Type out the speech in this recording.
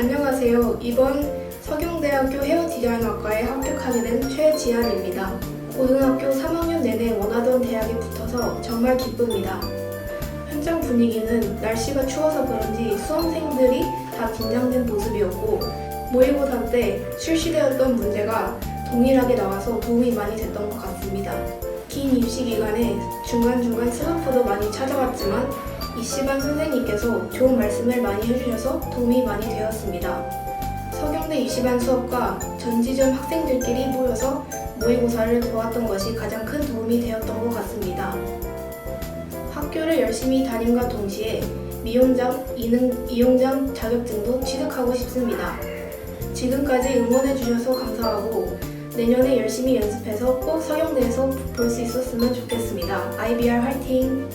안녕하세요. 이번 서경대학교 헤어 디자인학과에 합격하게 된 최지안입니다. 고등학교 3학년 내내 원하던 대학에 붙어서 정말 기쁩니다. 현장 분위기는 날씨가 추워서 그런지 수험생들이 다 긴장된 모습이었고 모의고사 때 출시되었던 문제가 동일하게 나와서 도움이 많이 됐던 것 같습니다. 긴 입시 기간에 중간중간 슬럼프도 많이 찾아왔지만 이시반 선생님께서 좋은 말씀을 많이 해주셔서 도움이 많이 되었습니다. 서경대 이시반 수업과 전지점 학생들끼리 모여서 모의고사를 도왔던 것이 가장 큰 도움이 되었던 것 같습니다. 학교를 열심히 다님과 동시에 미용장, 이능, 이용장 자격증도 취득하고 싶습니다. 지금까지 응원해주셔서 감사하고 내년에 열심히 연습해서 꼭 서경대에서 볼 수 있었으면 좋겠습니다. IBR 화이팅!